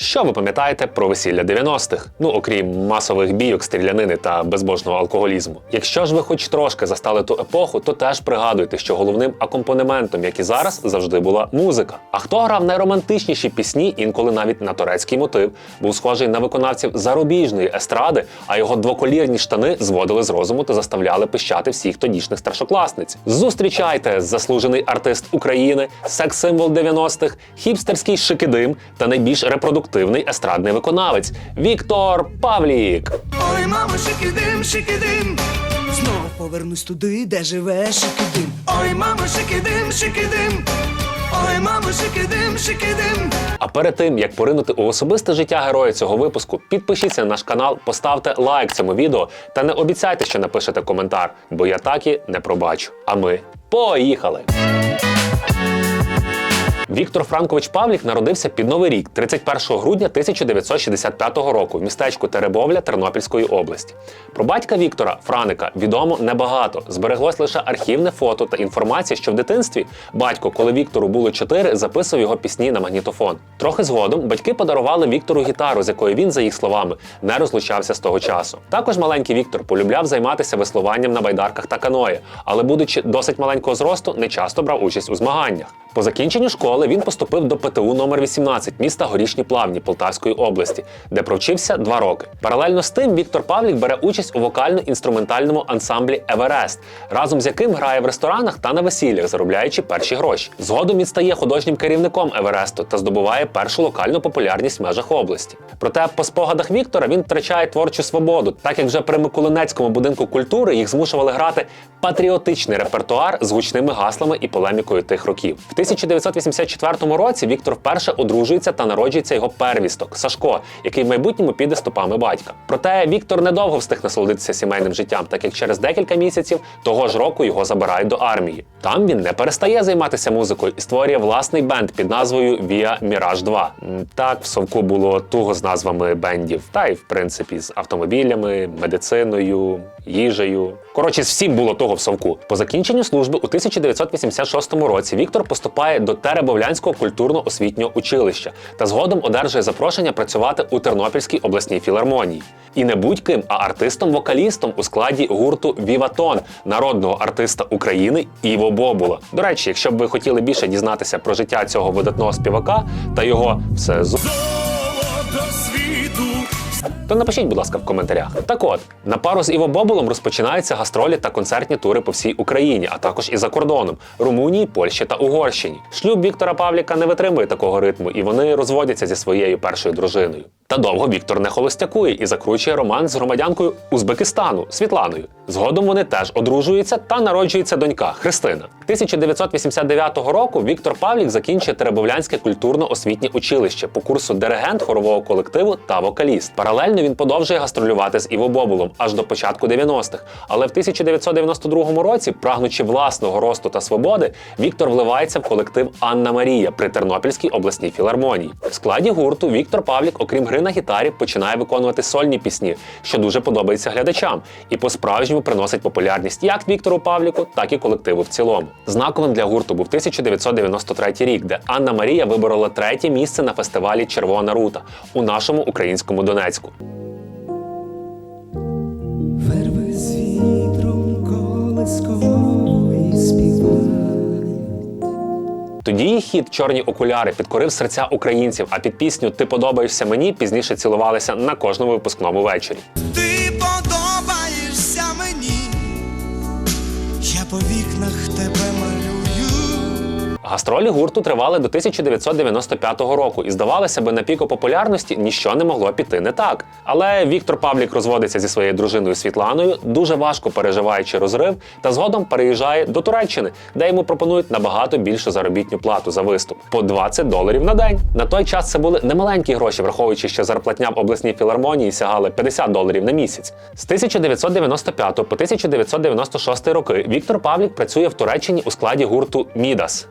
Що ви пам'ятаєте про весілля 90-х? Ну окрім масових бійок, стрілянини та безбожного алкоголізму. Якщо ж ви хоч трошки застали ту епоху, то теж пригадуйте, що головним акомпанементом, як і зараз, завжди була музика. А хто грав найромантичніші пісні, інколи навіть на турецький мотив, був схожий на виконавців зарубіжної естради, а його двоколірні штани зводили з розуму та заставляли пищати всіх тодішніх старшокласниць. Зустрічайте заслужений артист України, секс-символ 90-х, хіпстерський шикидим та найбільш репродуктивний естрадний виконавець Віктор Павлік. Ой, мамо, шикидим, шикидим. Знову повернусь туди, де живе шикидим. Ой, мамо, шикидим, шикидим. Ой, мамо, шикидим, шикидим. А перед тим як поринути у особисте життя героя цього випуску, підпишіться на наш канал, поставте лайк цьому відео та не обіцяйте, що напишете коментар, бо я так і не пробачу. А ми поїхали! Віктор Франкович Павлік народився під Новий рік 31 грудня 1965 року в містечку Теребовля Тернопільської області. Про батька Віктора Франика відомо небагато. Збереглось лише архівне фото та інформація, що в дитинстві батько, коли Віктору було 4, записував його пісні на магнітофон. Трохи згодом батьки подарували Віктору гітару, з якою він, за їх словами, не розлучався з того часу. Також маленький Віктор полюбляв займатися веслуванням на байдарках та каної, але, будучи досить маленького зросту, не часто брав участь у змаганнях. По закінченню школи він поступив до ПТУ номер 18 міста Горішні Плавні Полтавської області, де провчився два роки. Паралельно з тим Віктор Павлік бере участь у вокально-інструментальному ансамблі Еверест, разом з яким грає в ресторанах та на весіллях, заробляючи перші гроші. Згодом він стає художнім керівником Евересту та здобуває першу локальну популярність в межах області. Проте по спогадах Віктора він втрачає творчу свободу, так як вже при Миколинецькому будинку культури їх змушували грати патріотичний репертуар з гучними гаслами і полемікою тих років. В 1984 році Віктор вперше одружується та народжується його первісток Сашко, який в майбутньому піде стопами батька. Проте Віктор недовго встиг насолодитися сімейним життям, так як через декілька місяців того ж року його забирають до армії. Там він не перестає займатися музикою і створює власний бенд під назвою Via Mirage 2. Так, в совку було туго з назвами бендів, та й в принципі з автомобілями, медициною, їжею. Коротше, всім було того в совку. По закінченню служби у 1986 році Віктор поступає до Теребовлянського культурно-освітнього училища та згодом одержує запрошення працювати у Тернопільській обласній філармонії. І не будь-ким, а артистом-вокалістом у складі гурту Віватон народного артиста України Іво Бобула. До речі, якщо б ви хотіли більше дізнатися про життя цього видатного співака та його все з. То напишіть, будь ласка, в коментарях. Так от, на пару з Іво Боболом розпочинаються гастролі та концертні тури по всій Україні, а також і за кордоном Румунії, Польщі та Угорщині. Шлюб Віктора Павліка не витримує такого ритму, і вони розводяться зі своєю першою дружиною. Та довго Віктор не холостякує і закручує роман з громадянкою Узбекистану Світланою. Згодом вони теж одружуються та народжується донька Христина. 1989 року Віктор Павлік закінчує Теребовлянське культурно-освітнє училище по курсу диригент хорового колективу та вокаліст. Паралельно він продовжує гастролювати з Іво Бобулом аж до початку 90-х. Але в 1992 році, прагнучи власного росту та свободи, Віктор вливається в колектив Анна Марія при Тернопільській обласній філармонії. В складі гурту Віктор Павлік, окрім гри на гітарі, починає виконувати сольні пісні, що дуже подобається глядачам, і по-справжньому приносить популярність як Віктору Павліку, так і колективу в цілому. Знаковим для гурту був 1993 рік, де Анна Марія виборола третє місце на фестивалі Червона рута у нашому українському Донецьку. Верби з вітром колискової співають. Тоді хід Чорні окуляри підкорив серця українців, а під пісню Ти подобаєшся мені пізніше цілувалися на кожному випускному вечорі. Ти подобаєшся мені. Я по вікнах. Гастролі гурту тривали до 1995 року, і здавалося би, на піку популярності ніщо не могло піти не так. Але Віктор Павлік розводиться зі своєю дружиною Світланою, дуже важко переживаючи розрив, та згодом переїжджає до Туреччини, де йому пропонують набагато більшу заробітну плату за виступ по 20 доларів на день. На той час це були немаленькі гроші, враховуючи, що зарплатня в обласній філармонії сягали 50 доларів на місяць. З 1995 по 1996 роки Віктор Павлік працює в Туреччині у складі гурту Мідас.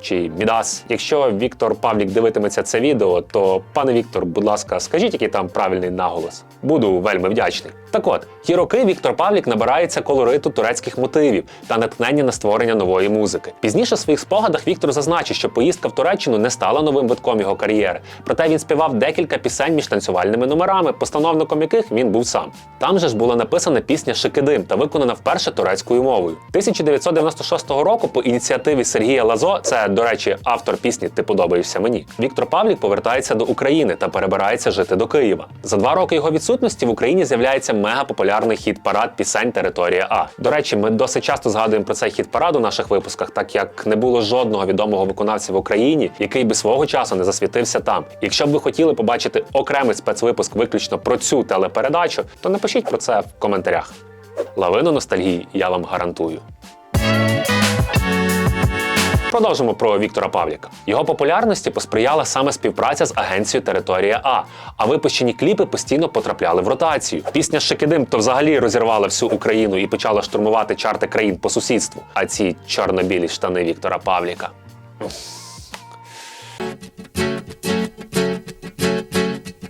Чи Мідас. Якщо Віктор Павлік дивитиметься це відео, то пане Віктор, будь ласка, скажіть, який там правильний наголос. Буду вельми вдячний. Так от, ті роки Віктор Павлік набирається колориту турецьких мотивів та натхнення на створення нової музики. Пізніше в своїх спогадах Віктор зазначив, що поїздка в Туреччину не стала новим витком його кар'єри. Проте він співав декілька пісень між танцювальними номерами, постановником яких він був сам. Там же ж була написана пісня Шикидим та виконана вперше турецькою мовою. 1996 року по ініціативі Сергія Лазо, це, до речі, автор пісні Ти подобаєшся мені. Віктор Павлік повертається до України та перебирається жити до Києва. За два роки його відсутності в Україні з'являється мегапопулярний хіт-парад пісень Територія А. До речі, ми досить часто згадуємо про цей хіт-парад у наших випусках, так як не було жодного відомого виконавця в Україні, який би свого часу не засвітився там. Якщо б ви хотіли побачити окремий спецвипуск виключно про цю телепередачу, то напишіть про це в коментарях. Лавину ностальгії я вам гарантую. Продовжимо про Віктора Павліка. Його популярності посприяла саме співпраця з агенцією Територія А, а випущені кліпи постійно потрапляли в ротацію. Пісня Шикидим то взагалі розірвала всю Україну і почала штурмувати чарти країн по сусідству. А ці чорно-білі штани Віктора Павліка.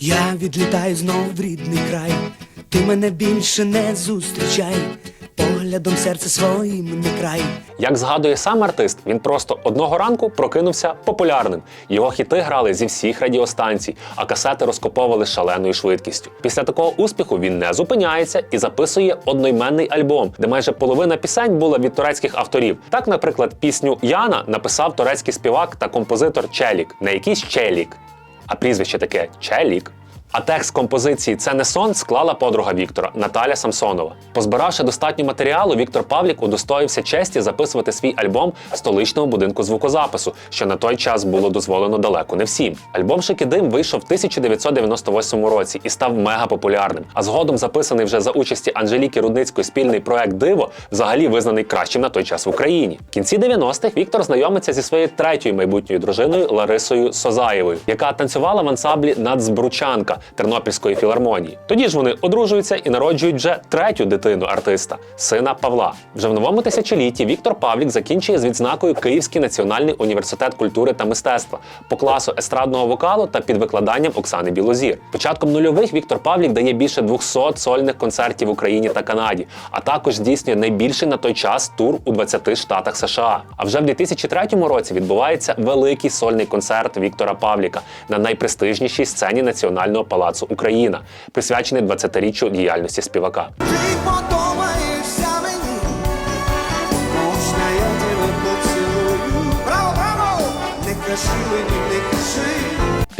Я відлітаю знов в рідний край, ти мене більше не зустрічай, поглядом серце своїм не край. Як згадує сам артист, він просто одного ранку прокинувся популярним. Його хіти грали зі всіх радіостанцій, а касети розкоповували шаленою швидкістю. Після такого успіху він не зупиняється і записує одноіменний альбом, де майже половина пісень була від турецьких авторів. Так, наприклад, пісню Яна написав турецький співак та композитор Челік, не якийсь Челік, а прізвище таке Челік. А текст композиції Це не сон склала подруга Віктора Наталя Самсонова. Позбиравши достатньо матеріалу, Віктор Павлік удостоївся честі записувати свій альбом в столичному будинку звукозапису, що на той час було дозволено далеко не всім. Альбом Шикидим вийшов в 1998 році і став мегапопулярним. А згодом записаний вже за участі Анжеліки Рудницької спільний проект Диво взагалі визнаний кращим на той час в Україні. В кінці 90-х Віктор знайомиться зі своєю третьою майбутньою дружиною Ларисою Созаєвою, яка танцювала в ансамблі Нацбручанка Тернопільської філармонії. Тоді ж вони одружуються і народжують вже третю дитину артиста сина Павла. Вже в новому тисячолітті Віктор Павлік закінчує з відзнакою Київський національний університет культури та мистецтва по класу естрадного вокалу та під викладанням Оксани Білозір. Початком нульових Віктор Павлік дає більше 200 сольних концертів в Україні та Канаді, а також здійснює найбільший на той час тур у 20 штатах США. А вже в 2003 році відбувається великий сольний концерт Віктора Павліка на найпрестижнішій сцені Національного палацу Україна, присвячений 20-річчю діяльності співака. Можна я тебе поцілую. Не кажи мені, не кажи.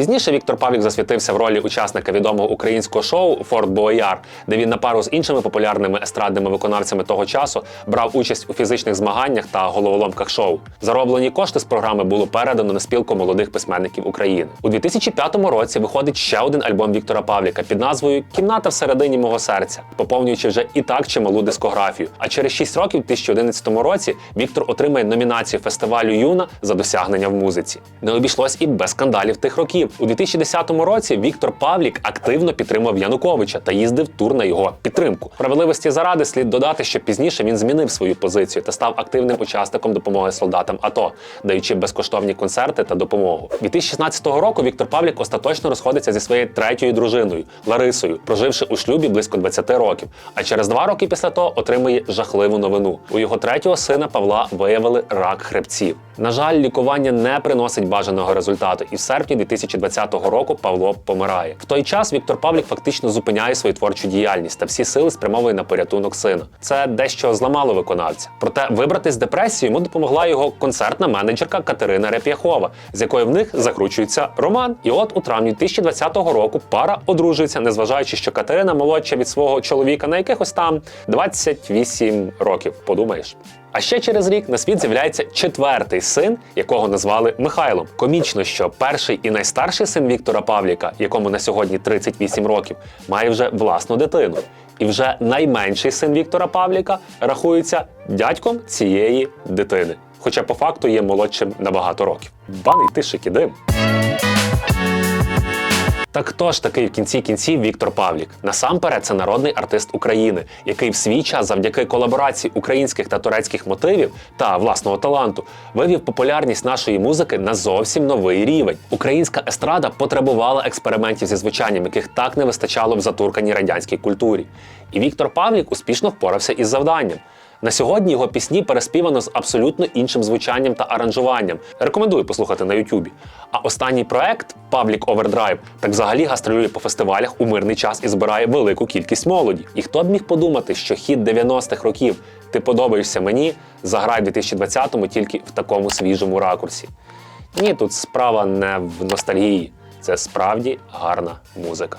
Пізніше Віктор Павлік засвітився в ролі учасника відомого українського шоу Форт Бояр, де він на пару з іншими популярними естрадними виконавцями того часу брав участь у фізичних змаганнях та головоломках шоу. Зароблені кошти з програми було передано на спілку молодих письменників України. У 2005 році виходить ще один альбом Віктора Павліка під назвою Кімната всередині мого серця, поповнюючи вже і так чималу дискографію. А через 6 років, в 2011 році, Віктор отримає номінацію фестивалю Юна за досягнення в музиці. Не обійшлось і без скандалів тих років. У 2010 році Віктор Павлік активно підтримав Януковича та їздив тур на його підтримку. Справедливості заради слід додати, що пізніше він змінив свою позицію та став активним учасником допомоги солдатам АТО, даючи безкоштовні концерти та допомогу. 2016 року Віктор Павлік остаточно розходиться зі своєю третьою дружиною Ларисою, проживши у шлюбі близько 20 років. А через два роки після того отримує жахливу новину. У його третього сина Павла виявили рак хребців. На жаль, лікування не приносить бажаного результату, і в серпні 2020 року Павло помирає. В той час Віктор Павлік фактично зупиняє свою творчу діяльність та всі сили спрямовує на порятунок сина. Це дещо зламало виконавця. Проте вибрати з депресії йому допомогла його концертна менеджерка Катерина Реп'яхова, з якою в них закручується роман. І от у травні 2020 року пара одружується, незважаючи, що Катерина молодша від свого чоловіка на якихось там 28 років. Подумаєш. А ще через рік на світ з'являється четвертий син, якого назвали Михайлом. Комічно, що перший і найстарший син Віктора Павліка, якому на сьогодні 38 років, має вже власну дитину. І вже найменший син Віктора Павліка рахується дядьком цієї дитини. Хоча по факту є молодшим на багато років. Баний ти шикідим. Так хто ж такий в кінці кінців Віктор Павлік? Насамперед, це народний артист України, який в свій час завдяки колаборації українських та турецьких мотивів та власного таланту вивів популярність нашої музики на зовсім новий рівень. Українська естрада потребувала експериментів зі звучанням, яких так не вистачало в затурканій радянській культурі. І Віктор Павлік успішно впорався із завданням. На сьогодні його пісні переспівано з абсолютно іншим звучанням та аранжуванням. Рекомендую послухати на Ютубі. А останній проект Public Overdrive так взагалі гастролює по фестивалях у мирний час і збирає велику кількість молоді. І хто б міг подумати, що хіт 90-х років Ти подобаєшся мені заграй в 2020-му тільки в такому свіжому ракурсі. Ні, тут справа не в ностальгії, це справді гарна музика.